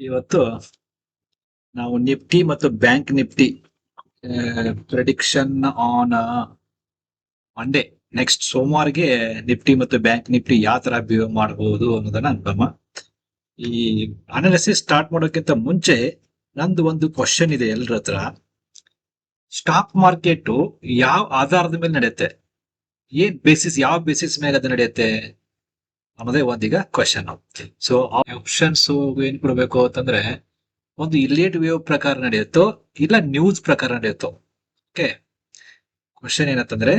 ಇವತ್ತು ನಾವು ನಿಫ್ಟಿ ಮತ್ತು bank Nifty prediction on Monday next ಸೋಮವಾರಗೆ Nifty ಮತ್ತು ಬ್ಯಾಂಕ್ ನಿಫ್ಟಿ ಯಾವ ತರ ಬಿಹೇವ್ ಮಾಡಬಹುದು ಅನ್ನೋದನ್ನ ಅನ್ಕಮ್ಮ ಈ ಅನಾಲಿಸಿಸ್ ಸ್ಟಾರ್ಟ್ ಮಾಡೋಕ್ಕಿಂತ ಮುಂಚೆ ನಂದು ಒಂದು ಕ್ವಶನ್ ಇದೆ ಎಲ್ಲರ ಹತ್ರ. ಸ್ಟಾಕ್ ಮಾರ್ಕೆಟ್ ಯಾವ ಆಧಾರದ ಮೇಲೆ ನಡೆಯುತ್ತೆ? ಏನ್ ಬೇಸಿಸ್ ಯಾವ ಬೇಸಿಸ್ ಮೇಲೆ ಅದು ನಡೆಯುತ್ತೆ? ಅನ್ನೋದೇ ಒಂದೀಗ ಕ್ವಶನ್ ಸೊ ಆಪ್ಷನ್ಸ್ ಏನ್ ಕೊಡ್ಬೇಕು ಅಂತಂದ್ರೆ, ಒಂದು ಇಲಿಯಟ್ ವೇವ್ ಪ್ರಕಾರ ನಡೆಯುತ್ತೋ, ಇಲ್ಲ ನ್ಯೂಸ್ ಪ್ರಕಾರ ನಡೆಯುತ್ತೋ. ಓಕೆ ಕ್ವಶನ್ ಏನಂತಂದ್ರೆ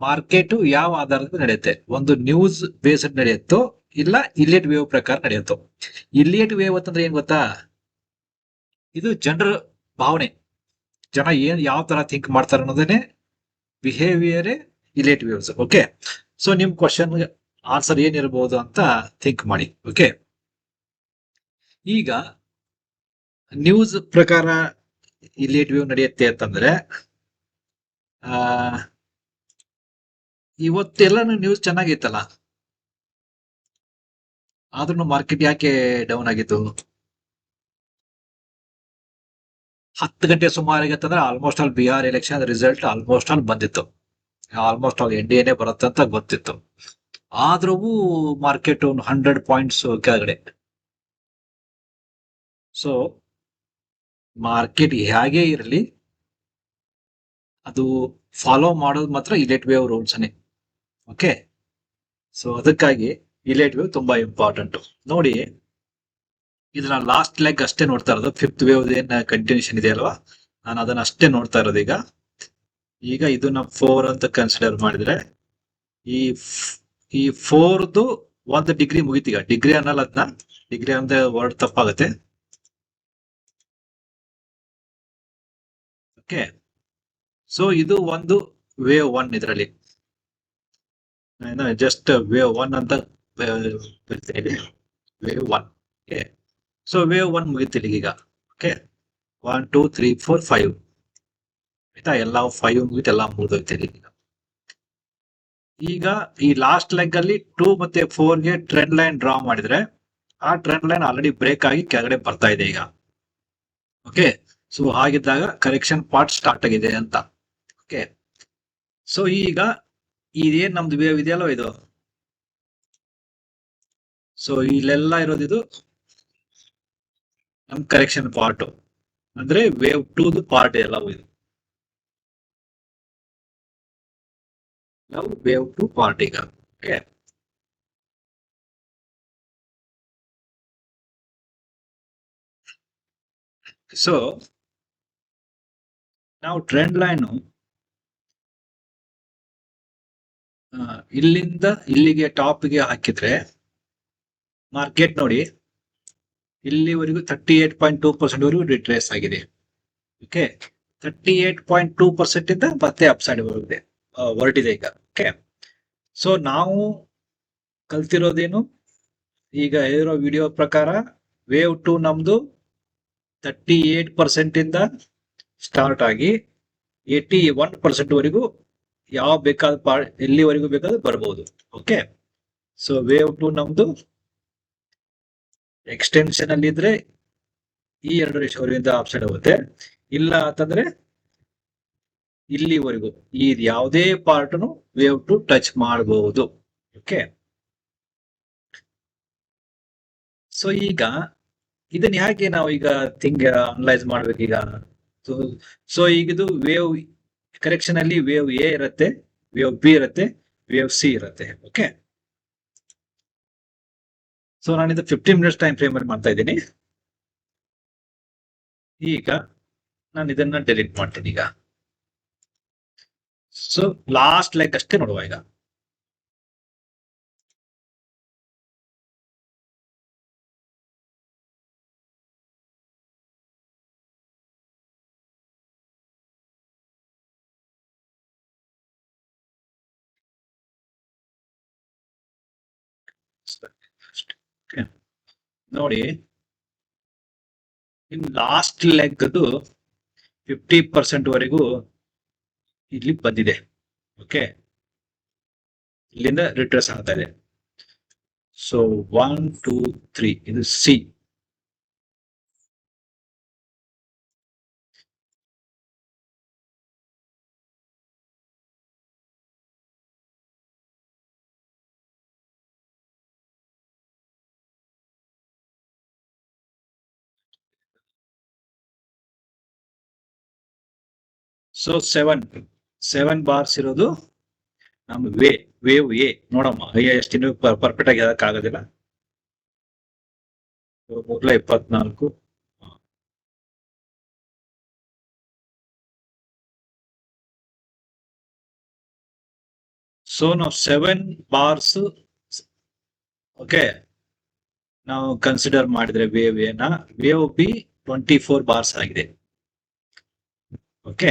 ಮಾರ್ಕೆಟ್ ಯಾವ ಆಧಾರದ ನಡೆಯುತ್ತೆ? ಒಂದು ನ್ಯೂಸ್ ಬೇಸ್ಡ್ ನಡೆಯುತ್ತೋ, ಇಲ್ಲ ಇಲಿಯಟ್ ವೇವ್ ಪ್ರಕಾರ ನಡೆಯುತ್ತೋ? ಇಲಿಯಟ್ ವೇವ್ ಅಂತಂದ್ರೆ ಏನ್ ಗೊತ್ತಾ? ಇದು ಜನರ ಭಾವನೆ. ಜನ ಏನ್ ಯಾವ ತರ ಥಿಂಕ್ ಮಾಡ್ತಾರೆ ಅನ್ನೋದೇನೆ behaviour Elliott waves okay so ನಿಮ್ ಕ್ವಶನ್ ಆನ್ಸರ್ ಏನಿರಬಹುದು ಅಂತ ಥಿಂಕ್ ಮಾಡಿ ಓಕೆ ಈಗ ನ್ಯೂಸ್ ಪ್ರಕಾರ ಇಲ್ಲಿ ವ್ಯೂ ನಡೆಯುತ್ತೆ ಅಂತಂದ್ರೆ, ಆ ಇವತ್ತೆಲ್ಲ ನ್ಯೂಸ್ ಚೆನ್ನಾಗಿತ್ತಲ್ಲ ಆದ್ರೂ ಮಾರ್ಕೆಟ್ ಯಾಕೆ ಡೌನ್ ಆಗಿತ್ತು? ಹತ್ತು ಗಂಟೆ ಸುಮಾರಿಗೆ ಅಂತಂದ್ರೆ almost all Bihar election result almost all ಬಂದಿತ್ತು. ಆಲ್ಮೋಸ್ಟ್ ಆಲ್ ಎನ್ ಡಿ ಎನೇ ಬರುತ್ತೆ ಅಂತ ಗೊತ್ತಿತ್ತು. ಆದ್ರೂ ಮಾರ್ಕೆಟ್ ಒಂದು ಹಂಡ್ರೆಡ್ ಪಾಯಿಂಟ್ಸ್ ಕೆಳಗಡೆ. ಸೊ ಮಾರ್ಕೆಟ್ ಹೇಗೆ ಇರಲಿ, ಅದು ಫಾಲೋ ಮಾಡೋದು ಮಾತ್ರ ಇಲೆಟ್ ವೇವ್ ರೂಲ್ಸ್ನೇ ಓಕೆ ಸೊ ಅದಕ್ಕಾಗಿ ಇಲೆಟ್ ವೇವ್ ತುಂಬಾ ಇಂಪಾರ್ಟೆಂಟ್ ನೋಡಿ ಇದನ್ನ ಲಾಸ್ಟ್ ಲೆಗ್ ಅಷ್ಟೇ ನೋಡ್ತಾ ಇರೋದು. ಫಿಫ್ತ್ ವೇವ್ ಏನ್ ಕಂಟಿನ್ಯೂಷನ್ ಇದೆ ಅಲ್ವಾ? ನಾನು ಅದನ್ನ ಅಷ್ಟೇ ನೋಡ್ತಾ ಇರೋದು ಈಗ. ಈಗ ಇದನ್ನ ಫೋರ್ ಅಂತ ಕನ್ಸಿಡರ್ ಮಾಡಿದ್ರೆ, ಈ ಈ ಫೋರ್ದು ಒಂದು ಡಿಗ್ರಿ ಮುಗಿತೀಗ ಡಿಗ್ರಿ ಅನ್ನಲ್ಲ ಅದನ್ನ ಡಿಗ್ರಿ ಅಂದ್ರೆ ವರ್ಡ್ ತಪ್ಪಾಗುತ್ತೆ. ಓಕೆ. ಸೊ ಇದು ಒಂದು ವೇವ್ ಒನ್ ಇದರಲ್ಲಿ. ಜಸ್ಟ್ ವೇವ್ ಒನ್ ಅಂತ wave one so wave one ಮುಗಿತಿಲ್ಲ ಈಗ. Okay one two three four five ಆಯ್ತಾ? ಎಲ್ಲ ಫೈವ್ ಮುಗಿತು, ಎಲ್ಲ ಮುಗಿದೋಗ್ತೀರಿ ಈಗ. ಈಗ ಈ ಲಾಸ್ಟ್ ಲೆಗ್ ಅಲ್ಲಿ ಟೂ ಮತ್ತೆ ಫೋರ್ಗೆ ಟ್ರೆಂಡ್ ಲೈನ್ ಡ್ರಾ ಮಾಡಿದ್ರೆ, ಆ ಟ್ರೆಂಡ್ ಲೈನ್ ಆಲ್ರೆಡಿ ಬ್ರೇಕ್ ಆಗಿ ಕೆಳಗಡೆ ಬರ್ತಾ ಇದೆ ಈಗ. ಓಕೆ ಸೊ ಹಾಗಿದ್ದಾಗ ಕರೆಕ್ಷನ್ ಪಾರ್ಟ್ ಸ್ಟಾರ್ಟ್ ಆಗಿದೆ ಅಂತ. ಓಕೆ ಸೊ ಈಗ ಇದೇನ್ ನಮ್ದು ವೇವ್ ಇದೆಯಲ್ಲ ಇದು? ಸೊ ಇಲ್ಲೆಲ್ಲ ಇರೋದು ಇದು ನಮ್ ಕರೆಕ್ಷನ್ ಪಾರ್ಟ್ ಅಂದ್ರೆ ವೇವ್ ಟೂದು ಪಾರ್ಟ್ ಎಲ್ಲ ಇದು. ನಾವು ವೇವ್ ಟು ಪಾರ್ಟ್ ಈಗ ಓಕೆ ಸೊ ನಾವು ಟ್ರೆಂಡ್ ಲೈನ್ ಇಲ್ಲಿಂದ ಇಲ್ಲಿಗೆ ಟಾಪ್ಗೆ ಹಾಕಿದ್ರೆ ಮಾರ್ಕೆಟ್ ನೋಡಿ, ಇಲ್ಲಿವರೆಗೂ thirty eight point two percent ವರೆಗೂ ರಿಟ್ರೇಸ್ ಆಗಿದೆ okay thirty eight point two percent ಇಂದ ಮತ್ತೆ ಅಪ್ಸೈಡ್ ಬರುತ್ತೆ. ಹೊರಟಿದೆ ಈಗ. ಓಕೆ ಸೊ ನಾವು ಕಲ್ತಿರೋದೇನು? ಈಗ ಇರೋ ವಿಡಿಯೋ ಪ್ರಕಾರ ವೇವ್ ಟು ನಮ್ದು ತರ್ಟಿ ಏಟ್ ಪರ್ಸೆಂಟ್ ಇಂದ ಸ್ಟಾರ್ಟ್ ಆಗಿ ಏಟಿ ಒನ್ ಪರ್ಸೆಂಟ್ ವರೆಗೂ ಯಾವ ಬೇಕಾದ ಪಾರ್ಟ್ ಎಲ್ಲಿವರೆಗೂ ಬೇಕಾದ್ರೂ ಬರ್ಬೋದು. ಓಕೆ ಸೊ ವೇವ್ ಟು ನಮ್ದು ಎಕ್ಸ್ಟೆನ್ಷನ್ ಅಲ್ಲಿ ಇದ್ರೆ ಈ ಎರಡು ಇಂದ ಆಪ್ಷನ್ ಹೋಗುತ್ತೆ. ಇಲ್ಲ ಅಂತಂದ್ರೆ ಇಲ್ಲಿವರೆಗೂ ಈ ಯಾವುದೇ ಪಾರ್ಟ್ನು ವೇವ್ ಟು ಟಚ್ ಮಾಡಬಹುದು ಓಕೆ ಸೊ ಈಗ ಇದನ್ನ ಯಾಕೆ ನಾವು ಈಗ ಥಿಂಗ್ ಅನಲೈಸ್ ಮಾಡ್ಬೇಕೀಗ ಸೊ ಈಗ ಇದು ವೇವ್ ಕರೆಕ್ಷನ್ ಅಲ್ಲಿ ವೇವ್ ಎ ಇರುತ್ತೆ ವೇವ್ ಬಿ ಇರುತ್ತೆ ವೇವ್ ಸಿ ಇರುತ್ತೆ. ಓಕೆ ಸೊ ನಾನು ಇದು ಫಿಫ್ಟೀನ್ ಮಿನಿಟ್ಸ್ ಟೈಮ್ ಫ್ರೇಮ್ ಅಲ್ಲಿ ಮಾಡ್ತಾ ಇದ್ದೀನಿ. ಈಗ ನಾನು ಇದನ್ನ ಡಿಲೀಟ್ ಮಾಡ್ತೀನಿ ಈಗ. ಸೊ ಲಾಸ್ಟ್ ಲೆಗ್ ಅಷ್ಟೇ ನೋಡುವ ಈಗ. ನೋಡಿ ಇನ್ ಲಾಸ್ಟ್ ಲೆಗ್ ಅದು ಫಿಫ್ಟಿ ಪರ್ಸೆಂಟ್ ವರೆಗೂ ಇಲ್ಲಿ ಬಂದಿದೆ. ಓಕೆ ಇಲ್ಲಿಂದ ರಿಟ್ರೆಸ್ ಆಗ್ತಾ ಇದೆ. ಸೊ ಒನ್ ಟೂ ತ್ರೀ ಇದು C so seven seven bars ಇರೋದು ನಮ್ಮ ವೇ ವೇವ್ ಎ ನೋಡಮ್ಮ ಅಯ್ಯ ಎಷ್ಟು ಪರ್ಫೆಕ್ಟ್ ಆಗಿ ಆಗೋದಿಲ್ಲ. ಮೂರ್ಲ ಇಪ್ಪತ್ನಾಲ್ಕು. ಸೊ ನಾವು ಸೆವೆನ್ ಬಾರ್ಸ್ ಓಕೆ ನಾವು ಕನ್ಸಿಡರ್ ಮಾಡಿದ್ರೆ ವೇವ್ ಎನ wave B twenty four bars ಆಗಿದೆ. ಓಕೆ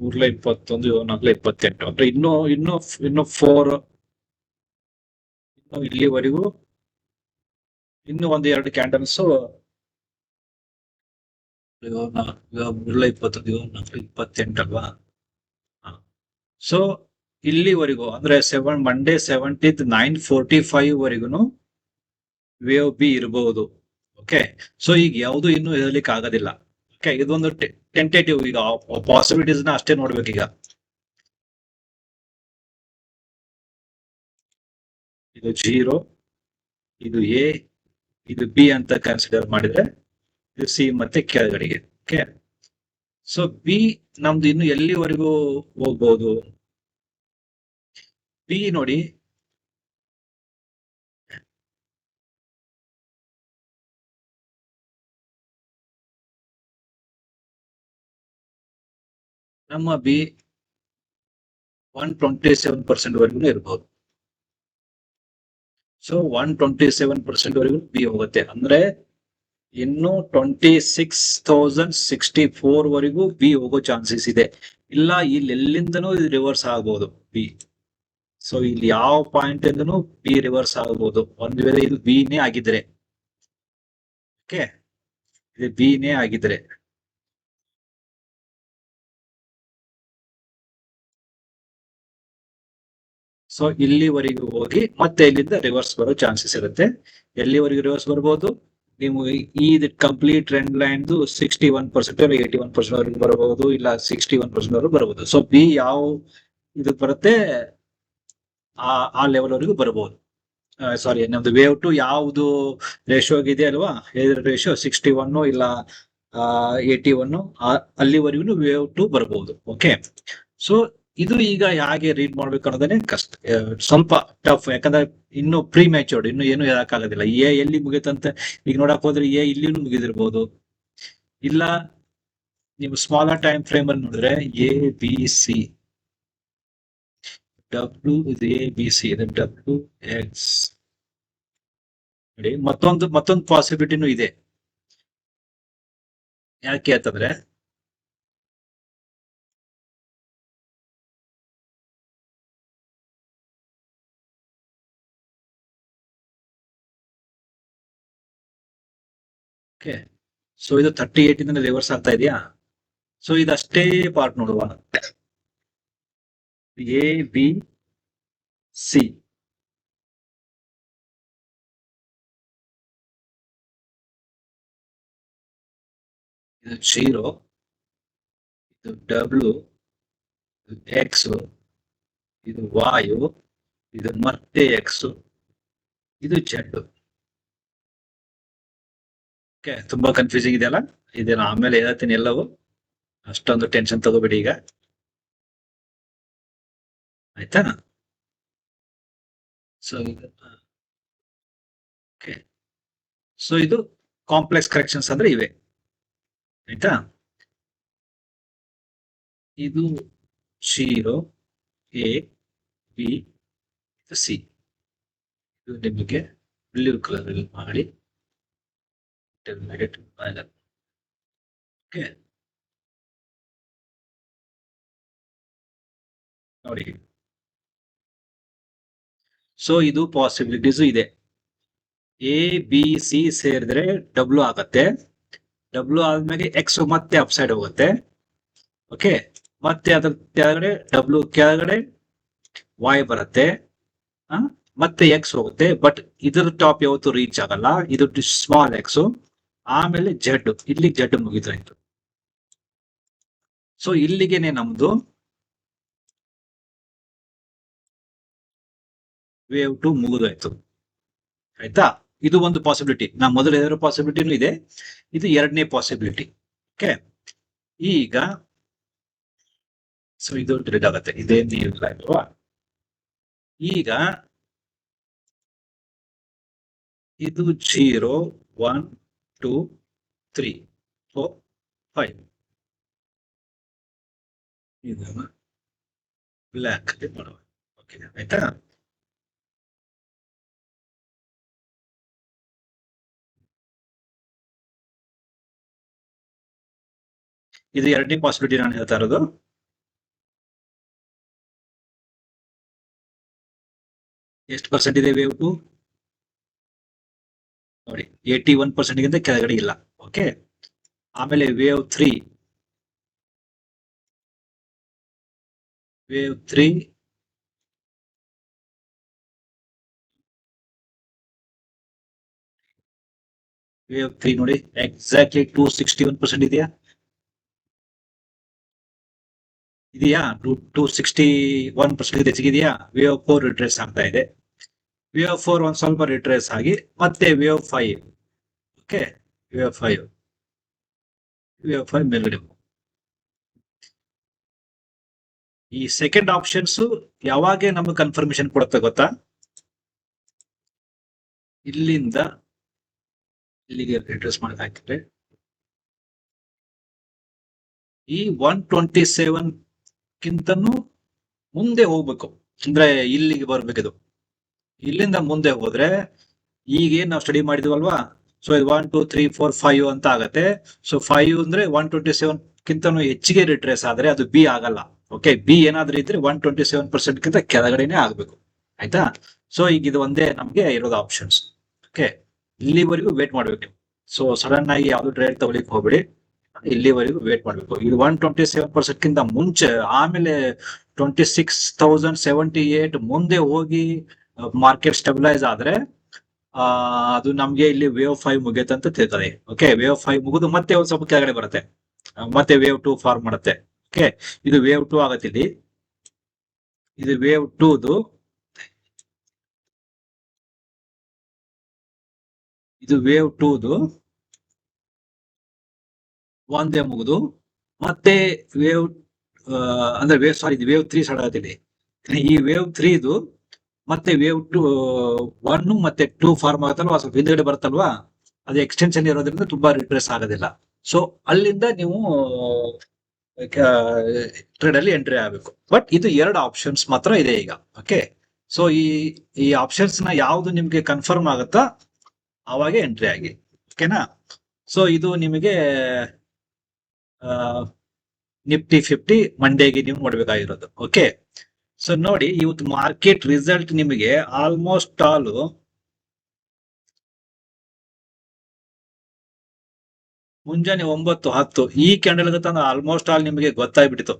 ಮೂರ್ಲ ಇಪ್ಪತ್ತೊಂದು ನಾಲ್ಕು ಇಪ್ಪತ್ತೆಂಟು. ಅಂದ್ರೆ ಇನ್ನೂ ಇನ್ನೂ, ಇನ್ನು ಫೋರ್ ಇನ್ನು ಇಲ್ಲಿವರೆಗೂ ಇನ್ನು ಒಂದ್ ಎರಡು ಕ್ಯಾಂಡಲ್ಸ್ ಮೂರ್ಲ ಇಪ್ಪತ್ತೊಂದು ನಾಲ್ಕ ನಾಲ್ಕು ಇಪ್ಪತ್ತೆಂಟು ಅಲ್ವಾ? ಸೊ ಇಲ್ಲಿವರೆಗೂ, ಅಂದ್ರೆ seven Monday seventeenth nine forty five ವರೆಗೂ ವೇವ್ ಬಿ ಇರಬಹುದು ಓಕೆ ಸೊ ಈಗ ಯಾವುದು ಇನ್ನೂ ಹೇಳಲಿಕ್ಕೆ ಆಗೋದಿಲ್ಲ ಇದೊಂದು ಟೆಂಟೇಟಿವ್ ಈಗ ಪಾಸಿಬಿಲಿಟೀಸ್ನ ಅಷ್ಟೇ ನೋಡ್ಬೇಕೀಗ ಇದು ಜೀರೋ, ಇದು ಎ, ಇದು ಬಿ ಅಂತ ಕನ್ಸಿಡರ್ ಮಾಡಿದ್ರೆ ಇದು ಸಿ ಮತ್ತೆ ಕೆಳಗಡೆಗೆ ಓಕೆ ಸೊ ಬಿ ನಮ್ದು ಇನ್ನು ಎಲ್ಲಿವರೆಗೂ ಹೋಗ್ಬೋದು? ಬಿ ನೋಡಿ ನಮ್ಮ B one twenty seven percent ವರೆಗೂ ಇರಬಹುದು so one twenty seven percent ವರೆಗೂ ಬಿ ಹೋಗುತ್ತೆ. ಅಂದ್ರೆ ಇನ್ನು twenty six thousand sixty four ವರೆಗೂ ಬಿ ಹೋಗೋ ಚಾನ್ಸಸ್ ಇದೆ. ಇಲ್ಲ, ಇಲ್ಲಿ ಎಲ್ಲಿಂದನೂ ಇದು ರಿವರ್ಸ್ ಆಗ್ಬೋದು ಬಿ ಸೊ ಇಲ್ಲಿ ಯಾವ ಪಾಯಿಂಟ್ ಇಂದನೂ ಬಿ ರಿವರ್ಸ್ ಆಗ್ಬೋದು. ಒಂದ್ ವೇಳೆ ಇದು ಬಿನೇ ಆಗಿದ್ರೆ ಓಕೆ ಇದು ಬಿನೇ ಆಗಿದ್ರೆ. ಸೊ ಇಲ್ಲಿವರೆಗೂ ಹೋಗಿ ಮತ್ತೆ ಇಲ್ಲಿಂದ ರಿವರ್ಸ್ ಬರೋ ಚಾನ್ಸಸ್ ಇರುತ್ತೆ. ಎಲ್ಲಿವರೆಗೂ ರಿವರ್ಸ್ ಬರ್ಬೋದು? ನೀವು ಈ complete trend line sixty one percent eighty one percent ವರೆಗೂ ಬರಬಹುದು, ಇಲ್ಲ ಸಿಕ್ಸ್ಟಿ ಒನ್ ಪರ್ಸೆಂಟ್ ವರೆಗೂ ಬರಬಹುದು. ಸೊ ಬಿ ಯಾವ ಇದು ಬರುತ್ತೆ? ಆ ಆ ಲೆವೆಲ್ ವರೆಗೂ ಬರಬಹುದು. ಸಾರಿ ನಮ್ದು ವೇವ್ ಟು ಯಾವುದು ರೇಷಿಯೋ ಆಗಿದೆ ಅಲ್ವಾ? ರೇಷಿಯೋ ಸಿಕ್ಸ್ಟಿ ಒನ್ ಇಲ್ಲ ಏಯ್ಟಿ ಒನ್ ಅಲ್ಲಿವರೆಗೂ ವೇವ್ ಟು ಬರಬಹುದು. ಓಕೆ ಸೊ ಇದು ಈಗ ಹೇಗೆ ರೀಡ್ ಮಾಡ್ಬೇಕು ಅನ್ನೋದನ್ನೇ ಕಷ್ಟ. ಸ್ವಲ್ಪ ಟಫ್ ಯಾಕಂದ್ರೆ ಇನ್ನು ಪ್ರೀ ಮ್ಯಾಚೋರ್ಡ್ ಇನ್ನು ಏನು ಹೇಳಕ್ಕಾಗೋದಿಲ್ಲ. ಎ ಎಲ್ಲಿ ಮುಗಿತಂತ, ಈಗ ನೋಡಕ್ ಹೋದ್ರೆ ಎ ಇಲ್ಲಿನೂ ಮುಗಿದಿರ್ಬೋದು. ಇಲ್ಲ, ನೀವು ಸ್ಮಾಲರ್ ಟೈಮ್ ಫ್ರೇಮ್ ಅಲ್ಲಿ ನೋಡಿದ್ರೆ A, B, C. W A, B, C. W X ಮತ್ತೊಂದು ಮತ್ತೊಂದು ಪಾಸಿಬಿಲಿಟಿನೂ ಇದೆ. ಯಾಕೆ ಅಂತಂದ್ರೆ ಓಕೆ ಸೊ ಇದು ತರ್ಟಿ ಏಟ್ ಇಂದ ರಿವರ್ಸ್ ಆಗ್ತಾ ಇದೆಯಾ? ಸೊ ಇದಷ್ಟೇ ಪಾರ್ಟ್ ನೋಡುವ. ಎ ಬಿ ಸಿ ಇದು ಜೀರೋ ಇದು ಡಬ್ಲ್ಯೂ ಇದು ಎಕ್ಸ್ ಇದು ವಾಯು ಇದು ಮತ್ತೆ ಎಕ್ಸ್ ಇದು ಜೆಡ್ ಓಕೆ, ತುಂಬಾ ಕನ್ಫ್ಯೂಸಿಂಗ್ ಇದೆಯಲ್ಲ ಇದನ್ನ ಆಮೇಲೆ ಹೇಳ್ತೀನಿ ಎಲ್ಲವೂ. ಅಷ್ಟೊಂದು ಟೆನ್ಷನ್ ತಗೋಬೇಡಿ ಈಗ. ಆಯ್ತಾ? ಸೊ ಓಕೆ ಸೊ ಇದು ಕಾಂಪ್ಲೆಕ್ಸ್ ಕರೆಕ್ಷನ್ಸ್ ಅಂದ್ರೆ ಇವೆ. ಆಯ್ತಾ? ಇದು ಜೀರೋ ಎ ಬಿ ಸಿ ಇದು ನಿಮಗೆ ಬ್ಲೂ ಕಲರ್ ಮಾಡಿ. Intermediate minor. Okay. ನೋಡಿ ಸೊ ಇದು ಪಾಸಿಬಿಲಿಟೀಸ್ ಇದೆ. ಎ ಬಿ ಸಿ ಸೇರಿದ್ರೆ ಡಬ್ಲ್ಯೂ ಆಗತ್ತೆ. ಡಬ್ಲ್ಯೂ ಆದ್ಮೇಲೆ ಎಕ್ಸ್ ಮತ್ತೆ ಅಪ್ಸೈಡ್ ಹೋಗುತ್ತೆ. ಓಕೆ ಮತ್ತೆ ಅದ್ರ ಕೆಳಗಡೆ ಡಬ್ಲ್ಯೂ ಕೆಳಗಡೆ ವಾಯ್ ಬರುತ್ತೆ. ಮತ್ತೆ ಎಕ್ಸ್ ಹೋಗುತ್ತೆ. ಬಟ್ ಇದ್ರ ಟಾಪ್ ಯಾವತ್ತು ರೀಚ್ ಆಗಲ್ಲ. ಇದು ಸ್ಮಾಲ್ ಎಕ್ಸ್ ಆಮೇಲೆ ಜಡ್ ಇಲ್ಲಿ ಜಡ್ ಮುಗಿದಾಯ್ತು. ಸೊ ಇಲ್ಲಿಗೆನೆ ನಮ್ದು ವೇವ್ ಟು ಮುಗಿದಾಯ್ತು. ಆಯ್ತಾ? ಇದು ಒಂದು ಪಾಸಿಬಿಲಿಟಿ ನಾ ಮೊದಲು ಪಾಸಿಬಿಲಿಟಿನೂ ಇದೆ. ಇದು ಎರಡನೇ ಪಾಸಿಬಿಲಿಟಿ ಓಕೆ ಈಗ ಸೊ ಇದು ಡಿಲೀಟ್ ಆಗುತ್ತೆ ಇದೇ ಅಲ್ವಾ ಈಗ, ಇದು zero one two three four five ಇದನ್ನು ಬ್ಲ್ಯಾಕ್ ಮಾಡುವ ಓಕೆ ಆಯ್ತಾ ಇದು ಎರಡನೇ ಪಾಸಿಬಿಲಿಟಿ ನಾನು ಹೇಳ್ತಾ ಇರೋದು ಎಷ್ಟು ಪರ್ಸೆಂಟ್ ಇದೆ ವೇವ್ ಟು ನೋಡಿ ಏಟಿ ಒನ್ ಪರ್ಸೆಂಟ್ಗಿಂತ ಕೆಳಗಡೆ ಇಲ್ಲ. ಓಕೆ ಆಮೇಲೆ wave three wave three wave three ನೋಡಿ exactly two sixty one percent ಇದೆಯಾ? ಇದೆಯಾ? Two two sixty one percent ಹೆಚ್ಚಿಗಿದೆಯಾ? Wave four ಡ್ರೆಸ್ ಆಗ್ತಾ ಇದೆ. ವೇವ್ ಫೋರ್ ಒಂದ್ ಸ್ವಲ್ಪ ರಿಟ್ರೇಸ್ ಆಗಿ ಮತ್ತೆ wave five. Okay V F five. V F five ಮೇಲ್ಗಡೆ ಈ ಸೆಕೆಂಡ್ ಆಪ್ಷನ್ಸ್ ಯಾವಾಗ ನಮಗೆ ಕನ್ಫರ್ಮೇಶನ್ ಕೊಡುತ್ತೆ ಗೊತ್ತಾ? ಇಲ್ಲಿಂದ ಇಲ್ಲಿಗೆ ರಿಟ್ರೇಸ್ ಮಾಡಿ ಹಾಕಿದ್ರೆ. ಈ ಒನ್ ಟ್ವೆಂಟಿ ಸೆವೆನ್ ಕಿಂತನೂ ಮುಂದೆ ಹೋಗ್ಬೇಕು. ಅಂದ್ರೆ ಇಲ್ಲಿಗೆ ಬರ್ಬೇಕಿದು. ಇಲ್ಲಿಂದ ಮುಂದೆ ಹೋದ್ರೆ ಈಗೇನ್ ನಾವು ಸ್ಟಡಿ ಮಾಡಿದ್ವಲ್ವಾ? ಸೊ ಇದು one two three four five ಅಂತ ಆಗತ್ತೆ. ಸೊ ಫೈವ್ ಅಂದ್ರೆ ಒನ್ ಟ್ವೆಂಟಿ ಸೆವೆನ್ ಕಿಂತನೂ ಹೆಚ್ಚಿಗೆ ರಿಟ್ರೇಸ್ ಆದ್ರೆ ಅದು ಬಿ ಆಗಲ್ಲ. ಓಕೆ ಬಿ ಏನಾದ್ರೂ ಇದ್ರೆ ಒನ್ ಟ್ವೆಂಟಿ ಸೆವೆನ್ ಪರ್ಸೆಂಟ್ ಕಿಂತ ಕೆಳಗಡೆನೆ ಆಗ್ಬೇಕು. ಆಯ್ತಾ? ಸೊ ಈಗ ಇದು ಒಂದೇ ನಮ್ಗೆ ಇರೋದು ಆಪ್ಷನ್ಸ್ ಓಕೆ ಇಲ್ಲಿವರೆಗೂ ವೇಟ್ ಮಾಡ್ಬೇಕು ನೀವು. ಸೊ ಸಡನ್ ಆಗಿ ಯಾವ್ದು ಟ್ರೇಡ್ ತಗೊಳಿಕ್ ಹೋಗ್ಬೇಡಿ. ಇಲ್ಲಿವರೆಗೂ ವೇಟ್ ಮಾಡ್ಬೇಕು. ಇದು ಒನ್ ಟ್ವೆಂಟಿ ಸೆವೆನ್ ಪರ್ಸೆಂಟ್ ಕಿಂತ ಮುಂಚೆ, ಆಮೇಲೆ twenty six thousand seventy eight ಮುಂದೆ ಹೋಗಿ ಮಾರ್ಕೆಟ್ ಸ್ಟೆಬಿಲೈಸ್ ಆದ್ರೆ, ಆ, ಅದು ನಮ್ಗೆ ಇಲ್ಲಿ ವೇವ್ ಫೈವ್ ಮುಗಿಯುತ್ತೆ ಅಂತ ತಿಳ್ತದೆ ಓಕೆ ವೇವ್ ಫೈವ್ ಮುಗಿದು ಮತ್ತೆ ಒಂದ್ ಸ್ವಲ್ಪ ಕೆಳಗಡೆ ಬರುತ್ತೆ. ಮತ್ತೆ ವೇವ್ ಟು ಫಾರ್ಮ್ ಮಾಡುತ್ತೆ. ಓಕೆ ಇದು ವೇವ್ ಟು ಆಗತ್ತೆ ಇಲ್ಲಿ. ಇದು ವೇವ್ ಟೂದು ಇದು ವೇವ್ ಟೂದು ಒಂದೇ ಮುಗಿದು ಮತ್ತೆ ವೇವ್ ಅಂದ್ರೆ ವೇವ್ ಸಾರಿ ಇದು ವೇವ್ ತ್ರೀ ಸ್ಟಾರ್ಟ್ ಈ ವೇವ್ ತ್ರೀದು ಮತ್ತೆ ವೇವ್ ಟು ಒನ್ ಮತ್ತೆ ಟೂ ಫಾರ್ಮ್ ಆಗುತ್ತಲ್ವಾ? ಸ್ವಲ್ಪ ಹಿಂದ್ಗಡೆ ಬರುತ್ತಲ್ವಾ? ಅದು ಎಕ್ಸ್ಟೆನ್ಷನ್ ಇರೋದ್ರಿಂದ ತುಂಬಾ ರಿಟ್ರೆಸ್ ಆಗೋದಿಲ್ಲ. ಸೊ ಅಲ್ಲಿಂದ ನೀವು ಟ್ರೇಡ್ ಅಲ್ಲಿ ಎಂಟ್ರಿ ಆಗಬೇಕು. ಬಟ್ ಇದು ಎರಡು ಆಪ್ಷನ್ಸ್ ಮಾತ್ರ ಇದೆ ಈಗ. ಓಕೆ ಸೊ ಈ ಈ ಆಪ್ಷನ್ಸ್ನ ಯಾವ್ದು ನಿಮ್ಗೆ ಕನ್ಫರ್ಮ್ ಆಗುತ್ತಾ? ಅವಾಗ ಎಂಟ್ರಿ ಆಗಿ. ಓಕೆನಾ ಸೊ ಇದು ನಿಮಗೆ ನಿಫ್ಟಿ ಫಿಫ್ಟಿ ಮಂಡೇಗೆ ನೀವು ನೋಡ್ಬೇಕಾಗಿರೋದು. ಓಕೆ ಸೊ ನೋಡಿ, ಇವತ್ತು ಮಾರ್ಕೆಟ್ ರಿಸಲ್ಟ್ ನಿಮಗೆ ಆಲ್ಮೋಸ್ಟ್ ಆಲ್ ಮುಂಜಾನೆ ಒಂಬತ್ತು, ಹತ್ತು, ಈ ಕ್ಯಾಂಡಲ್ ಅಂತ ಆಲ್ಮೋಸ್ಟ್ ಆಲ್ ನಿಮಗೆ ಗೊತ್ತಾಗ್ಬಿಡ್ತು.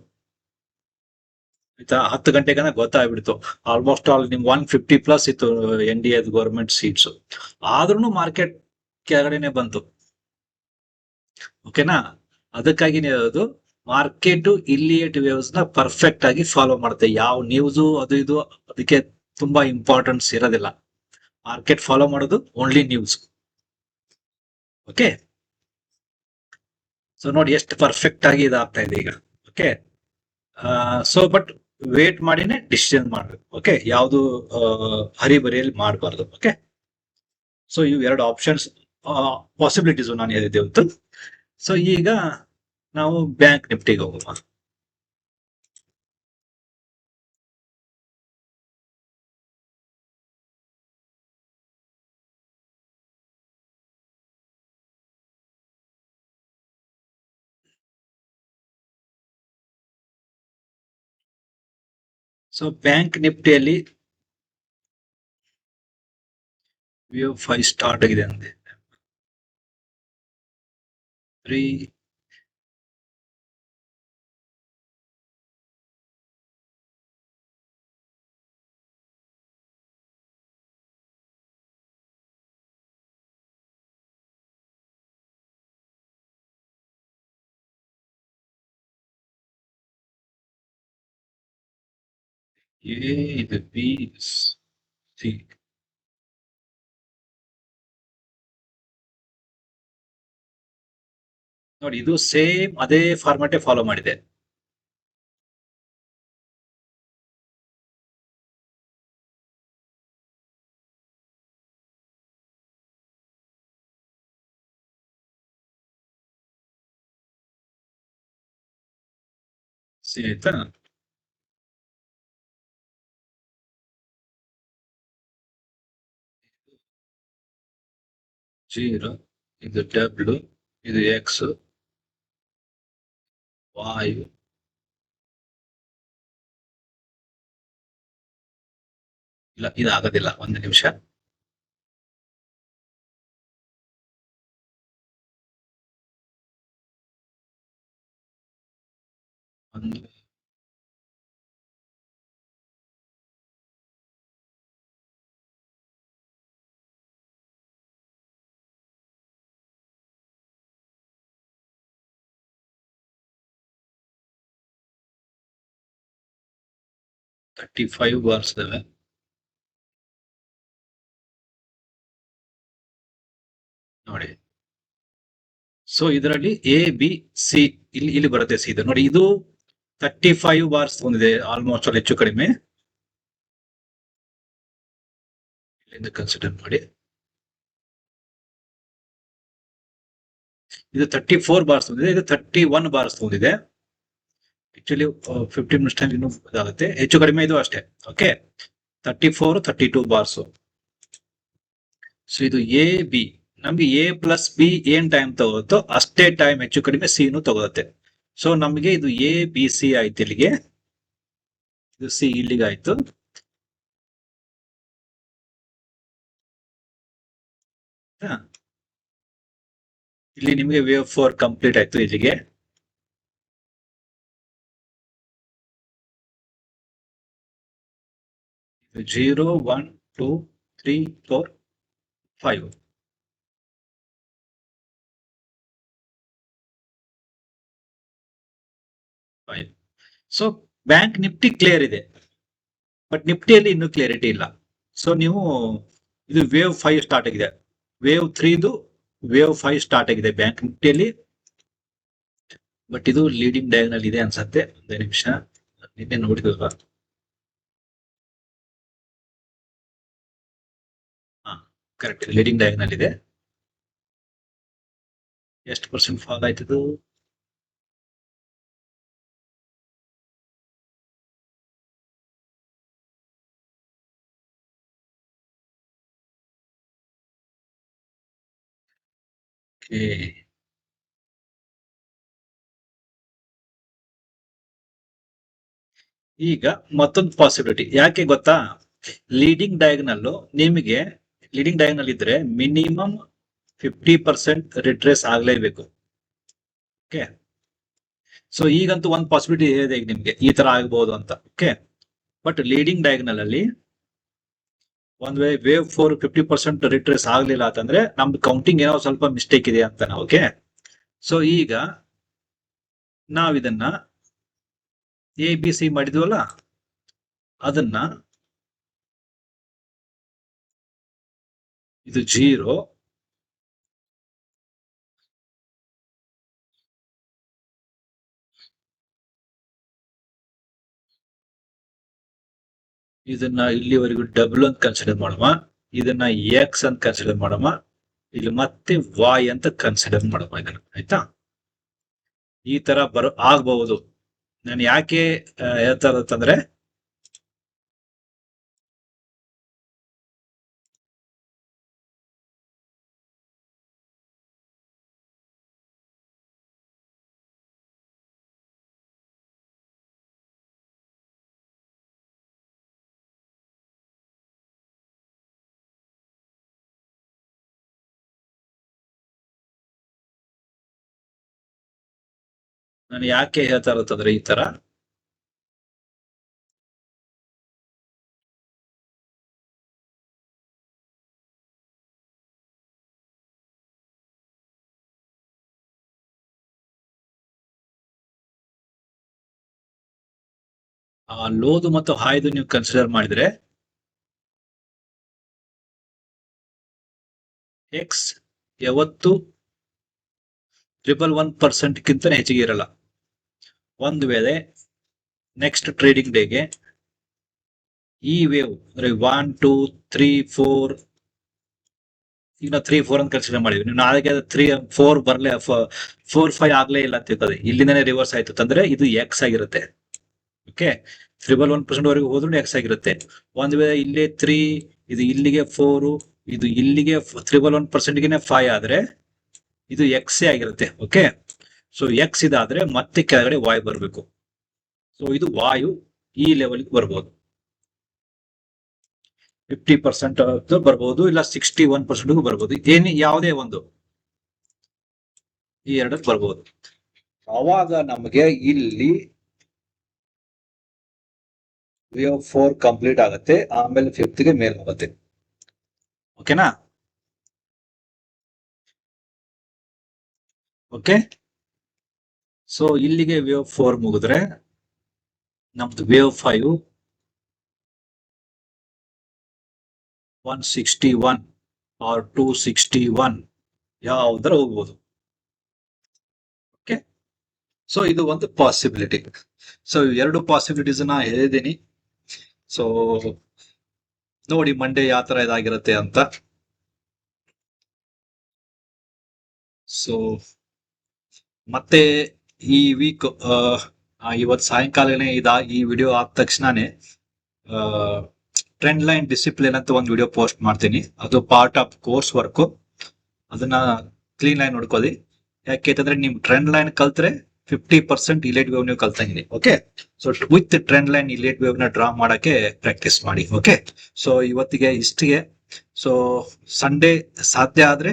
ಆಯ್ತಾ? ಹತ್ತು ಗಂಟೆಗೆ ಗೊತ್ತಾಗ್ಬಿಡ್ತು. ಆಲ್ಮೋಸ್ಟ್ ಆಲ್ ನಿಮ್ಗೆ ಒನ್ ಫಿಫ್ಟಿ ಪ್ಲಸ್ ಇತ್ತು ಎನ್ ಡಿ ಎದ್ ಗೌರ್ಮೆಂಟ್ ಸೀಟ್ಸ್ ಆದ್ರೂ ಮಾರ್ಕೆಟ್ ಕೆಳಗಡೆನೆ ಬಂತು. ಓಕೆನಾ ಅದಕ್ಕಾಗಿ ಹೇಳೋದು ಮಾರ್ಕೆಟ್ ಇಲ್ಲಿಯೇಟ್ ವೇವ್ಸ್ನ ಪರ್ಫೆಕ್ಟ್ ಆಗಿ ಫಾಲೋ ಮಾಡುತ್ತೆ. ಯಾವ ನ್ಯೂಸ್ ಅದು ಇದು ಅದಕ್ಕೆ ತುಂಬಾ ಇಂಪಾರ್ಟೆನ್ಸ್ ಇರೋದಿಲ್ಲ. ಮಾರ್ಕೆಟ್ ಫಾಲೋ ಮಾಡೋದು ಓನ್ಲಿ ನ್ಯೂಸ್ ಓಕೆ ಸೊ ನೋಡಿ ಎಷ್ಟು ಪರ್ಫೆಕ್ಟ್ ಆಗಿ ಇದಾಗ್ತಾ ಇದೆ ಈಗ. ಓಕೆ ಸೊ ಬಟ್ ವೇಟ್ ಮಾಡಿನೇ ಡಿಸಿಷನ್ ಮಾಡ್ಬೇಕು. ಓಕೆ ಯಾವುದು ಹರಿಬರಿಯಲ್ಲಿ ಮಾಡಬಾರ್ದು. ಓಕೆ ಸೊ ಇವು ಎರಡು ಆಪ್ಷನ್ಸ್ ಪಾಸಿಬಿಲಿಟೀಸ್ ನಾನು ಹೇಳಿದ್ದೆ ಇವತ್ತು. ಸೊ ಈಗ ನಾವು ಬ್ಯಾಂಕ್ ನಿಫ್ಟಿಗೆ ಹೋಗುವ ಸೊ ಬ್ಯಾಂಕ್ ನಿಫ್ಟಿಯಲ್ಲಿ ವ್ಯೂ ಫೈವ್ ಸ್ಟಾರ್ಟ್ ಆಗಿದೆ ಅಂದೆ ತ್ರೀ ಎ ಇದು bees. See. ನೋಡಿ ಇದು ಸೇಮ್ ಅದೇ ಫಾರ್ಮ್ಯಾಟೇ ಫಾಲೋ ಮಾಡಿದೆ ಆಯ್ತಾ ಜೀರೋ ಇದು ಡಬ್ಲ್ಯೂ ಇದು ಎಕ್ಸ್ ವಾಯು ಇಲ್ಲ ಇದು ಆಗೋದಿಲ್ಲ ಒಂದು ನಿಮಿಷ ಒಂದು ತರ್ಟಿ ಫೈವ್ ಬಾರ್ಸ್ ಇದಾವೆ ನೋಡಿ. ಸೊ ಇದರಲ್ಲಿ ಎ ಬಿ ಸಿ ಇಲ್ಲಿ ಇಲ್ಲಿ ಬರುತ್ತೆ ಸಿ ಇದು. ನೋಡಿ, ಇದು ತರ್ಟಿ ಫೈವ್ ಬಾರ್ಸ್ ಒಂದಿದೆ ಆಲ್ಮೋಸ್ಟ್ ಅಲ್ಲಿ ಹೆಚ್ಚು ಕಡಿಮೆ. ಇಲ್ಲಿಂದ ಕನ್ಸಿಡರ್ ಮಾಡಿ. ಇದು ತರ್ಟಿ ಫೋರ್ ಬಾರ್ಸ್ ಹೊಂದಿದೆ ಇದು ತರ್ಟಿ ಒನ್ ಬಾರ್ಸ್ ಹೊಂದಿದೆ ಆಕ್ಚುಲಿ ಫಿಫ್ಟೀನ್ ಮಿನಿಟ್ಸ್ ಟೈಮ್ ಇನ್ನೂ ಇದಾಗುತ್ತೆ. ಹೆಚ್ಚು ಕಡಿಮೆ ಇದು ಅಷ್ಟೇ. Okay thirty four thirty two bars so ಇದು ಎ ಬಿ ನಮ್ಗೆ ಎ ಪ್ಲಸ್ ಬಿ ಏನ್ ಟೈಮ್ ತಗೋತೋ ಅಷ್ಟೇ ಟೈಮ್ ಹೆಚ್ಚು ಕಡಿಮೆ ಸಿನು ತಗೋತ್ತೆ ಸೊ ನಮಗೆ ಇದು ಎ ಬಿ ಸಿ ಆಯ್ತು ಇಲ್ಲಿಗೆ. ಇದು ಸಿ ಇಲ್ಲಿಗೆ ಆಯ್ತು. ಇಲ್ಲಿ ನಿಮಗೆ ವೇವ್ ಫೋರ್ ಕಂಪ್ಲೀಟ್ ಆಯ್ತು ಇಲ್ಲಿಗೆ. Zero one two three four five. Five. So bank Nifty clear ಇದೆ. ಬಟ್ ನಿಫ್ಟಿಯಲ್ಲಿ ಇನ್ನೂ ಕ್ಲಿಯರಿಟಿ ಇಲ್ಲ. ಸೊ ನೀವು ಇದು ವೇವ್ ಫೈವ್ ಸ್ಟಾರ್ಟ್ ಆಗಿದೆ. ವೇವ್ ತ್ರೀದು ವೇವ್ ಫೈವ್ ಸ್ಟಾರ್ಟ್ ಆಗಿದೆ ಬ್ಯಾಂಕ್ ನಿಫ್ಟಿಯಲ್ಲಿ ಬಟ್ ಇದು ಲೀಡಿಂಗ್ ಡಯಾಗ್ನಲ್ ಇದೆ ಅನ್ಸತ್ತೆ. ಒಂದೇ ನಿಮಿಷ. ನಿನ್ನೆ ನೋಡಿದಲ್ವಾ ಕರೆಕ್ಟ್ ಲೀಡಿಂಗ್ ಡಯಾಗ್ನಲ್ ಇದೆ ಎಷ್ಟು ಪರ್ಸೆಂಟ್ ಫಾಲ್ ಆಯ್ತದು? ಓಕೆ ಈಗ ಮತ್ತೊಂದು ಪಾಸಿಬಿಲಿಟಿ ಯಾಕೆ ಗೊತ್ತಾ? ಲೀಡಿಂಗ್ ಡಯಾಗ್ನಲ್ಲು ನಿಮಗೆ ಲೀಡಿಂಗ್ ಡಯಾಗ್ನಲ್ ಇದ್ರೆ ಮಿನಿಮಮ್ ಫಿಫ್ಟಿ ಪರ್ಸೆಂಟ್ ರಿಟ್ರೇಸ್ ಆಗ್ಲೇಬೇಕು. ಓಕೆ ಸೊ ಈಗಂತೂ ಒಂದು ಪಾಸಿಬಿಲಿಟಿ ಇದೆ ಈಗ ನಿಮ್ಗೆ. ಈ ತರ ಆಗ್ಬಹುದು ಅಂತ. ಓಕೆ ಬಟ್ ಲೀಡಿಂಗ್ ಡಯಾಗ್ನಲ್ ಅಲ್ಲಿ ಒಂದ್ way wave four fifty percent retrace ಆಗ್ಲಿಲ್ಲ ಅಂತಂದ್ರೆ ನಮ್ದು ಕೌಂಟಿಂಗ್ ಏನೋ ಸ್ವಲ್ಪ ಮಿಸ್ಟೇಕ್ ಇದೆ ಅಂತ ಓಕೆ ಸೊ ಈಗ ನಾವಿದನ್ನ ಎ ಬಿ ಸಿ ಮಾಡಿದ್ವಲ್ಲ? ಅದನ್ನ ಇದು ಜೀರೋ. ಇದನ್ನ ಇಲ್ಲಿವರೆಗೂ ಡಬಲ್ ಅಂತ ಕನ್ಸಿಡರ್ ಮಾಡಮ್ಮ ಇದನ್ನ ಎಕ್ಸ್ ಅಂತ ಕನ್ಸಿಡರ್ ಮಾಡಮ್ಮ ಇಲ್ಲಿ ಮತ್ತೆ ವಾಯ್ ಅಂತ ಕನ್ಸಿಡರ್ ಮಾಡಮ್ಮ ಇದನ್ನ, ಆಯ್ತಾ? ಈ ತರ ಬರೋ ಆಗ್ಬಹುದು. ನಾನು ಯಾಕೆ ಹೇಳ್ತಾ ಇರೋದಂತಂದ್ರೆ ನಾನು ಯಾಕೆ ಹೇಳ್ತಾ ಇರತ್ತಂದ್ರೆ ಈ ತರ? ಆ ಲೋದು ಮತ್ತು ಹಾಯ್ದು ನೀವು ಕನ್ಸಿಡರ್ ಮಾಡಿದ್ರೆ ಎಕ್ಸ್ ಯಾವತ್ತು ಟ್ರಿಬಲ್ ಒನ್ ಪರ್ಸೆಂಟ್ ಗಿಂತ ಹೆಚ್ಚಿಗೆ ಇರಲ್ಲ. ಒಂದು ವೇಳೆ ನೆಕ್ಸ್ಟ್ ಟ್ರೇಡಿಂಗ್ ಡೇಗೆ ಈ ವೇವ್ ಅಂದ್ರೆ ಒನ್ ಟೂ ತ್ರೀ ಫೋರ್ ಈಗ ನಾವು ತ್ರೀ ಫೋರ್ ಅಂತ ಕನ್ಸಿಡರ್ ಮಾಡಿದ್ವಿ. ನೀವು ನಾಳೆಗೆ ತ್ರೀ ಫೋರ್ ಬರ್ಲೇ ಫೋರ್ ಫೈವ್ ಆಗ್ಲೇ ಇಲ್ಲ ಅಂತ ತಿಳ್ಕೊಳ್ಳಿ ಇಲ್ಲಿಂದನೇ ರಿವರ್ಸ್ ಆಯ್ತು ಅಂತಂದ್ರೆ ಇದು ಎಕ್ಸ್ ಆಗಿರುತ್ತೆ. ಓಕೆ ತ್ರಿಬಲ್ ಒನ್ ಪರ್ಸೆಂಟ್ ವರೆಗೂ ಹೋದ್ರೂ ಎಕ್ಸ್ ಆಗಿರುತ್ತೆ. ಒಂದ್ ವೇಳೆ ಇಲ್ಲೇ ತ್ರೀ ಇದು ಇಲ್ಲಿಗೆ ಫೋರು ಇದು ಇಲ್ಲಿಗೆ ತ್ರಿಬಲ್ ಒನ್ ಪರ್ಸೆಂಟ್ಗೆ ಫೈವ್ ಆದ್ರೆ ಇದು ಎಕ್ಸ್ ಆಗಿರುತ್ತೆ. ಓಕೆ ಸೊ ಎಕ್ಸ್ ಇದಾದ್ರೆ ಮತ್ತೆ ಕೆಳಗಡೆ ವಾಯು ಬರಬೇಕು. ಸೊ ಇದು ವಾಯು ಈ ಲೆವೆಲ್ಗೆ ಬರ್ಬೋದು. ಫಿಫ್ಟಿ ಪರ್ಸೆಂಟ್ ಬರ್ಬೋದು, ಇಲ್ಲ ಸಿಕ್ಸ್ಟಿ ಒನ್ ಪರ್ಸೆಂಟ್ಗೂ ಬರ್ಬೋದು. ಏನಿ, ಯಾವುದೇ ಒಂದು. ಈ ಎರಡಕ್ಕೆ ಬರ್ಬೋದು. ಅವಾಗ ನಮಗೆ ಇಲ್ಲಿ ಫೋರ್ ಕಂಪ್ಲೀಟ್ ಆಗುತ್ತೆ, ಆಮೇಲೆ ಫಿಫ್ತ್ಗೆ ಮೇಲ್ ಹೋಗುತ್ತೆ. ಓಕೆನಾ ಓಕೆ ಸೊ ಇಲ್ಲಿಗೆ ವೇವ್ ಫೋರ್ ಮುಗಿದ್ರೆ ನಮ್ದು wave five one sixty one or two sixty one ಯಾವ್ದಾರ ಹೋಗ್ಬೋದು. ಓಕೆ ಸೊ ಇದು ಒಂದು ಪಾಸಿಬಿಲಿಟಿ ಸೊ ಎರಡು ಪಾಸಿಬಿಲಿಟೀಸ್ ನಾ ಹೇಳಿದ್ದೀನಿ. ಸೊ ನೋಡಿ ಮಂಡೇ ಯಾವ ತರ ಇದಾಗಿರುತ್ತೆ ಅಂತ. ಸೊ ಮತ್ತೆ ಈ ವೀಕ್ ಇವತ್ತು ಸಾಯಂಕಾಲನೇ ಇದಾ ಈ ವಿಡಿಯೋ ಆದ ತಕ್ಷಣನೇ ಟ್ರೆಂಡ್ ಲೈನ್ ಡಿಸಿಪ್ಲಿನ್ ಅಂತ ಒಂದು ವಿಡಿಯೋ ಪೋಸ್ಟ್ ಮಾಡ್ತೀನಿ. ಅದು ಪಾರ್ಟ್ ಆಫ್ ಕೋರ್ಸ್ ವರ್ಕ್ ಅದನ್ನ ಕ್ಲೀನ್ ಲೈನ್ ನೋಡ್ಕೊಳ್ಳಿ. ಯಾಕೆಂತಂದ್ರೆ ನಿಮ್ ಟ್ರೆಂಡ್ ಲೈನ್ ಕಲ್ತ್ರೆ ಫಿಫ್ಟಿ ಪರ್ಸೆಂಟ್ ಇಲೇಟ್ ವೇವ್ ನೀವು ಕಲ್ತಂಗಿನಿ okay so with trend line Elliott wave draw ಮಾಡಕ್ಕೆ ಪ್ರಾಕ್ಟೀಸ್ ಮಾಡಿ ಓಕೆ ಸೊ ಇವತ್ತಿಗೆ ಇಷ್ಟಿಗೆ. ಸೊ ಸಂಡೇ ಸಾಧ್ಯ ಆದ್ರೆ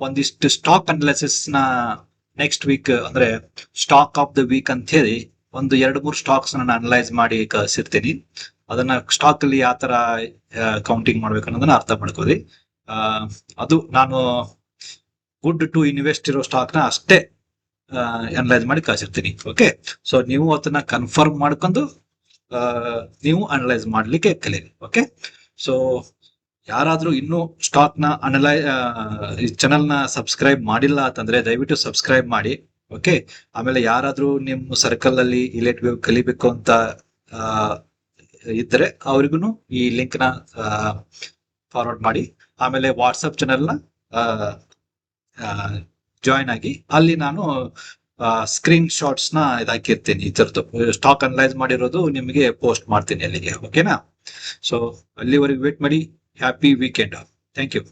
ಒಂದಿಷ್ಟು ಸ್ಟಾಕ್ ಅನಾಲಿಸಿಸ್ನ ನೆಕ್ಸ್ಟ್ ವೀಕ್ ಅಂದ್ರೆ ಸ್ಟಾಕ್ ಆಫ್ ದ ವೀಕ್ ಅಂತ ಹೇಳಿ ಒಂದು ಎರಡು ಮೂರು ಸ್ಟಾಕ್ಸ್ ನಾನು ಅನಲೈಸ್ ಮಾಡಿ ಕಳಿಸಿರ್ತೀನಿ. ಅದನ್ನ ಸ್ಟಾಕ್ ಅಲ್ಲಿ ಯಾವ ತರ ಕೌಂಟಿಂಗ್ ಮಾಡ್ಬೇಕು ಅನ್ನೋದನ್ನ ಅರ್ಥ ಮಾಡ್ಕೊಳ್ಳಿ. ಆ, ಅದು ನಾನು ಗುಡ್ ಟು ಇನ್ವೆಸ್ಟ್ ಇರೋ ನ ಅಷ್ಟೇ ಅನಲೈಸ್ ಮಾಡಿ ಕಳಿಸಿರ್ತೀನಿ. ಓಕೆ ಸೊ ನೀವು ಅದನ್ನ ಕನ್ಫರ್ಮ್ ಮಾಡ್ಕೊಂಡು ನೀವು ಅನಲೈಸ್ ಮಾಡ್ಲಿಕ್ಕೆ ಕಲೀರಿ. ಓಕೆ ಸೊ ಯಾರಾದ್ರೂ ಇನ್ನೂ ಸ್ಟಾಕ್ನ ಅನಲೈ ಈ ಸಬ್ಸ್ಕ್ರೈಬ್ ಮಾಡಿಲ್ಲ ಅಂತಂದ್ರೆ ದಯವಿಟ್ಟು ಸಬ್ಸ್ಕ್ರೈಬ್ ಮಾಡಿ ಓಕೆ ಆಮೇಲೆ ಯಾರಾದ್ರೂ ನಿಮ್ಮ ಸರ್ಕಲ್ ಅಲ್ಲಿ ಇಲೆಟ್ ಕಲಿಬೇಕು ಅಂತ ಇದ್ರೆ ಅವ್ರಿಗೂ ಈ ಲಿಂಕ್ನ ಫಾರ್ವರ್ಡ್ ಮಾಡಿ. ಆಮೇಲೆ ವಾಟ್ಸಪ್ ಚಾನೆಲ್ನ ಜಾಯಿನ್ ಆಗಿ. ಅಲ್ಲಿ ನಾನು ಸ್ಕ್ರೀನ್ ಶಾಟ್ಸ್ನ ಇದಾಕಿರ್ತೀನಿ. ತರದ್ದು ಸ್ಟಾಕ್ ಅನಲೈಸ್ ಮಾಡಿರೋದು ನಿಮಗೆ ಪೋಸ್ಟ್ ಮಾಡ್ತೀನಿ ಅಲ್ಲಿಗೆ ಓಕೆನಾ ಸೊ ಅಲ್ಲಿವರೆಗೆ ವೇಟ್ ಮಾಡಿ. happy weekend. Thank you.